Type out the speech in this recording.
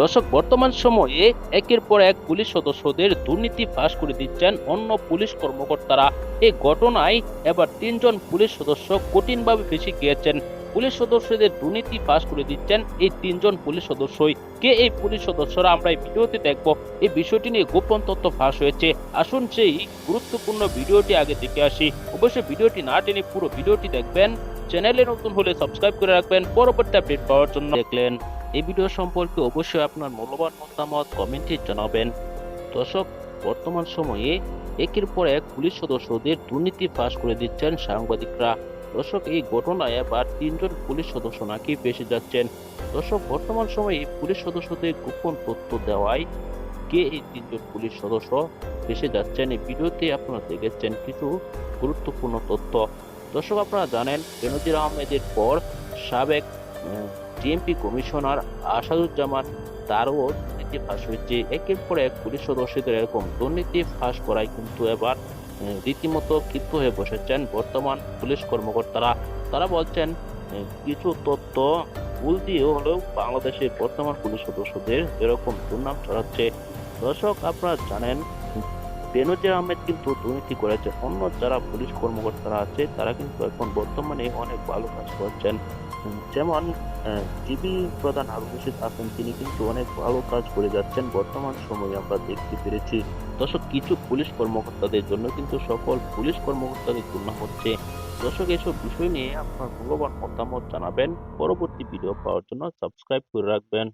দর্শক, বর্তমান সময়ে একের পর এক পুলিশ সদস্যদের দুর্নীতি ফাঁস করে দিচ্ছেন অন্য পুলিশ কর্মকর্তারা। এই ঘটনায় এবার তিনজন পুলিশ সদস্য কঠিনভাবে ফেসে গিয়েছেন। পুলিশ সদস্যদের দুর্নীতি ফাঁস করে দিচ্ছেন এই তিনজন পুলিশ সদস্যই। কে এই পুলিশ সদস্যরা আমরা এই ভিডিওতে দেখব। এই বিষয়টি নিয়ে গোপন তথ্য ফাঁস হয়েছে। আসুন সেই গুরুত্বপূর্ণ ভিডিওটি আগে দেখে আসি। অবশ্যই ভিডিওটি না টেনে পুরো ভিডিওটি দেখবেন। চ্যানেলে নতুন হলে সাবস্ক্রাইব করে রাখবেন। পরবর্তী আপডেট পাওয়ার জন্য দেখলেন। এই ভিডিও সম্পর্কে অবশ্যই আপনার মূল্যবান মতামত কমেন্টে জানাবেন। দর্শক, বর্তমান সময়ে একের পর এক পুলিশ সদস্যদের দুর্নীতি ফাঁস করে দিচ্ছেন সাংবাদিকরা। দর্শক, এই ঘটনায় এবার তিনজন পুলিশ সদস্য নাকি ফেসে যাচ্ছেন। দর্শক, বর্তমান সময়ে পুলিশ সদস্যদের গোপন তথ্য দেওয়ায় কে এই তিনজন পুলিশ সদস্য ফেসে যাচ্ছেন এই ভিডিওতে আপনারা দেখেছেন কিছু গুরুত্বপূর্ণ তথ্য। দর্শক, আপনারা জানেন, বেনজির আহমেদের পর সাবেক টিএমপি কমিশনার আসাদুজ্জামান তারও দুর্নীতি ফাঁস হয়েছে। একের পর এক পুলিশ সদস্যদের এরকম দুর্নীতি ফাঁস করায় কিন্তু এবার রীতিমতো ক্ষিপ্ত হয়ে বসেছেন বর্তমান পুলিশ কর্মকর্তারা। তারা বলছেন কিছু তথ্য ভুল দিয়ে হলেও বাংলাদেশের বর্তমান পুলিশ সদস্যদের এরকম দুর্নাম ছড়াচ্ছে। দর্শক, আপনারা জানেন বেনজির আহমেদ কিন্তু দুর্নীতি করেছে। অন্য যারা পুলিশ কর্মকর্তারা আছে, তারা কিন্তু এখন বর্তমানে অনেক ভালো কাজ করছেন। যেমন টিভি প্রধান হারুন রশিদ আছেন তিনি কিন্তু অনেক ভালো কাজ করে যাচ্ছেন। বর্তমান সময়ে আমরা দেখতে পেরেছি, দর্শক, কিছু পুলিশ কর্মকর্তাদের জন্য কিন্তু সকল পুলিশ কর্মকর্তাদের তুলনা হচ্ছে। দর্শক, এসব বিষয় নিয়ে আপনার মূল্যবান মতামত জানাবেন। পরবর্তী ভিডিও পাওয়ার জন্য সাবস্ক্রাইব করে রাখবেন।